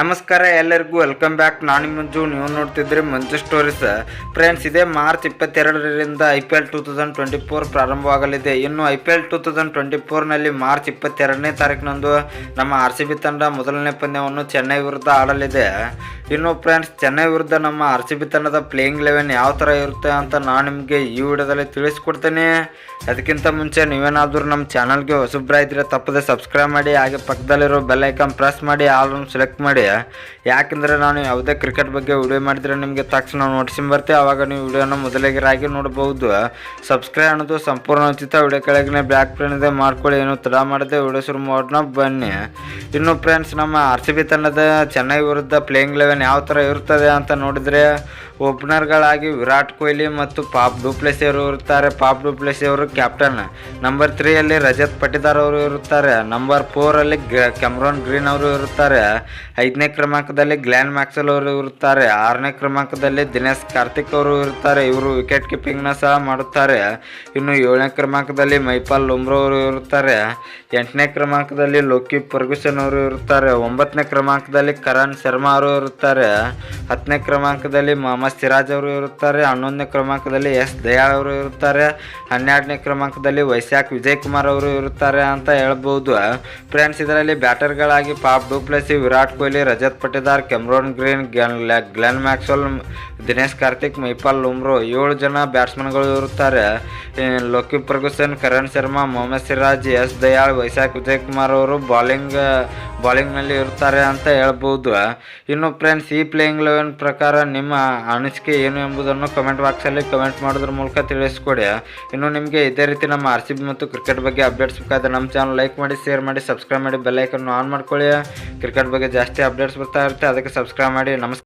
ನಮಸ್ಕಾರ ಎಲ್ಲರಿಗೂ welcome back ನಾನು ಮಂಜು, ನೀವು ನೋಡ್ತಿದ್ರಿ ಮಂಜು ಸ್ಟೋರೀಸ್ ಫ್ರೆಂಡ್ಸ್ ಇದೇ ಮಾರ್ಚ್ ಇಪ್ಪತ್ತೆರಡರಿಂದ I P L two thousand twenty four ಪ್ರಾರಂಭವಾಗಲಿದೆ. ಇನ್ನು I P L two thousand twenty ಫೋರ್ನಲ್ಲಿ March ಇಪ್ಪತ್ತೆರಡನೇ ತಾರೀಕಿನಂದು ನಮ್ಮ ಆರ್ ಸಿ ಬಿ ತಂಡ ಮೊದಲನೇ ಪಂದ್ಯವನ್ನು ಚೆನ್ನೈ ವಿರುದ್ಧ ಆಡಲಿದೆ. ಇನ್ನು ಫ್ರೆಂಡ್ಸ್ ಚೆನ್ನೈ ವಿರುದ್ಧ ನಮ್ಮ ಆರ್ ಸಿ ಬಿ ತಂಡದ ಪ್ಲೇಯಿಂಗ್ ಲೆವೆನ್ ಯಾವ ಥರ ಇರುತ್ತೆ ಅಂತ ನಾನು ನಿಮಗೆ ಈ ವಿಡಿಯೋದಲ್ಲಿ ತಿಳಿಸ್ಕೊಡ್ತೇನೆ. ಅದಕ್ಕಿಂತ ಮುಂಚೆ ನೀವೇನಾದರೂ ನಮ್ಮ ಚಾನಲ್ಗೆ ಇದ್ದರೆ ತಪ್ಪದೆ ಸಬ್ಸ್ಕ್ರೈಬ್ ಮಾಡಿ, ಹಾಗೆ ಪಕ್ಕದಲ್ಲಿರೋ ಬೆಲ್ ಐಕಾನ್ ಪ್ರೆಸ್ ಮಾಡಿ ಆಲ್ ಸೆಲೆಕ್ಟ್ ಮಾಡಿ. ಯಾಕೆಂದರೆ ನಾನು ಯಾವುದೇ ಕ್ರಿಕೆಟ್ ಬಗ್ಗೆ ವಿಡಿಯೋ ಮಾಡಿದರೆ ನಿಮಗೆ ತಕ್ಷಣ ನೋಟಿಸಿ ಬರ್ತೀವಿ ಆವಾಗ ನೀವು ವಿಡಿಯೋನ ಮೊದಲಿಗರಾಗಿ ನೋಡಬಹುದು. ಸಬ್ಸ್ಕ್ರೈಬ್ ಅನ್ನೋದು ಸಂಪೂರ್ಣ ಉಚಿತ ವಿಡಿಯೋ ಕೆಳಗಿನ ಬ್ಯಾಕ್ ಪ್ಲೇನ್ ಇದೆ, ಮಾಡ್ಕೊಳ್ಳಿ, ಏನು ತಡ ಮಾಡಿದೆ ವಿಡಿಯೋ ಶುರು ಮಾಡೋಣ, ಬನ್ನಿ. ಇನ್ನು ಫ್ರೆಂಡ್ಸ್ ನಮ್ಮ ಆರ್ ಸಿ ಬಿ ತಂಡದ ಚೆನ್ನೈ ವಿರುದ್ಧ ಪ್ಲೇಯಿಂಗ್ ಲೆವೆನ್ ಯಾವ ಥರ ಇರುತ್ತದೆ ಅಂತ ನೋಡಿದರೆ ಓಪನರ್ಗಳಾಗಿ ವಿರಾಟ್ ಕೊಹ್ಲಿ ಮತ್ತು ಪಾಪ್ ಡೂಪ್ಲೆಸಿ ಅವರು ಇರುತ್ತಾರೆ. ಪಾಪ್ ಡೂಪ್ಲೆಸಿ ಅವರು ಕ್ಯಾಪ್ಟನ್ ನಂಬರ್ ತ್ರೀಯಲ್ಲಿ ರಜತ್ ಪಟಿದಾರ್ ಅವರು ಇರುತ್ತಾರೆ. ನಂಬರ್ ಫೋರಲ್ಲಿ ಕ್ಯಾಮ್ರಾನ್ ಗ್ರೀನ್ ಅವರು ಇರುತ್ತಾರೆ. ಐದನೇ ಕ್ರಮಾಂಕದಲ್ಲಿ ಗ್ಲ್ಯಾನ್ ಮ್ಯಾಕ್ಸೆಲ್ ಅವರು ಇರುತ್ತಾರೆ. ಆರನೇ ಕ್ರಮಾಂಕದಲ್ಲಿ ದಿನೇಶ್ ಕಾರ್ತಿಕ್ ಅವರು ಇರುತ್ತಾರೆ. ಇವರು ವಿಕೆಟ್ ಕೀಪಿಂಗ್ನ ಸಹ ಮಾಡುತ್ತಾರೆ. ಇನ್ನು ಏಳನೇ ಕ್ರಮಾಂಕದಲ್ಲಿ ಮೈಪಾಲ್ ಲುಮ್ರೋ ಅವರು ಇರುತ್ತಾರೆ. ಎಂಟನೇ ಕ್ರಮಾಂಕದಲ್ಲಿ ಲೋಕಿ ಫರ್ಗುಸನ್ ಅವರು ಇರುತ್ತಾರೆ. ಒಂಬತ್ತನೇ ಕ್ರಮಾಂಕದಲ್ಲಿ ಕರಣ್ ಶರ್ಮಾ ಅವರು ಇರುತ್ತಾರೆ. ಹತ್ತನೇ ಕ್ರಮಾಂಕದಲ್ಲಿ ಮೊಹಮ್ಮದ್ ಸಿರಾಜ್ ಅವರು ಇರುತ್ತಾರೆ. ಹನ್ನೊಂದನೇ ಕ್ರಮಾಂಕದಲ್ಲಿ ಎಸ್ ದಯಾಳ್ ಅವರು ಇರುತ್ತಾರೆ. ಹನ್ನೆರಡನೇ ಕ್ರಮಾಂಕದಲ್ಲಿ ವೈಶಾಖ್ ವಿಜಯ್ ಕುಮಾರ್ ಅವರು ಇರುತ್ತಾರೆ ಅಂತ ಹೇಳ್ಬೋದು. ಫ್ರೆಂಡ್ಸ್, ಇದರಲ್ಲಿ ಬ್ಯಾಟರ್ಗಳಾಗಿ Faf du Plessis Virat Kohli Rajat Patidar Cameron Green Glenn Glenn Maxwell, Dinesh Karthik, Mahipal Lomror ಏಳು ಜನ ಬ್ಯಾಟ್ಸ್ಮನ್ಗಳು ಇರುತ್ತಾರೆ. ಲೋಕಿ ಫರ್ಗುಸನ್ ಕರಣ್ ಶರ್ಮಾ, ಮೊಹಮ್ಮದ್ ಸಿರಾಜ್, ಎಸ್ ದಯಾಳ್, ವೈಶಾಖ್ ವಿಜಯ್ ಕುಮಾರ್ ಅವರು ಬಾಲಿಂಗ್, ಬಾಲಿಂಗ್ನಲ್ಲಿ ಇರುತ್ತಾರೆ ಅಂತ ಹೇಳ್ಬೋದು. ಇನ್ನು ಫ್ರೆಂಡ್ಸ್, ಈ ಪ್ಲೇಯಿಂಗ್ ಲೆವೆನ್ ಪ್ರಕಾರ ನಿಮ್ಮ ಅನಿಸಿಕೆ ಏನು ಎಂಬುದನ್ನು ಕಮೆಂಟ್ ಬಾಕ್ಸಲ್ಲಿ ಕಮೆಂಟ್ ಮಾಡೋದ್ರ ಮೂಲಕ ತಿಳಿಸ್ಕೊಡಿ. ಇನ್ನು ನಿಮಗೆ ಇದೇ ರೀತಿ ನಮ್ಮ ಆರ್ ಮತ್ತು ಕ್ರಿಕೆಟ್ ಬಗ್ಗೆ ಅಪ್ಡೇಟ್ಸ್ ಬೇಕಾದ್ರೆ ನಮ್ಮ ಚಾನಲ್ ಲೈಕ್ ಮಾಡಿ, ಶೇರ್ ಮಾಡಿ, ಸಬ್ಸ್ಕ್ರೈಬ್ ಮಾಡಿ ಬೆಲ್ಲೈಕನ್ನು ಆನ್ ಮಾಡ್ಕೊಳ್ಳಿ. ಕ್ರಿಕೆಟ್ ಬಗ್ಗೆ ಜಾಸ್ತಿ ಅಪ್ಡೇಟ್ಸ್ ಬರ್ತಾ ಇರುತ್ತೆ ಅದಕ್ಕೆ ಸಬ್ಸ್ಕ್ರೈಬ್ ಮಾಡಿ ನಮಸ್ಕಾರ.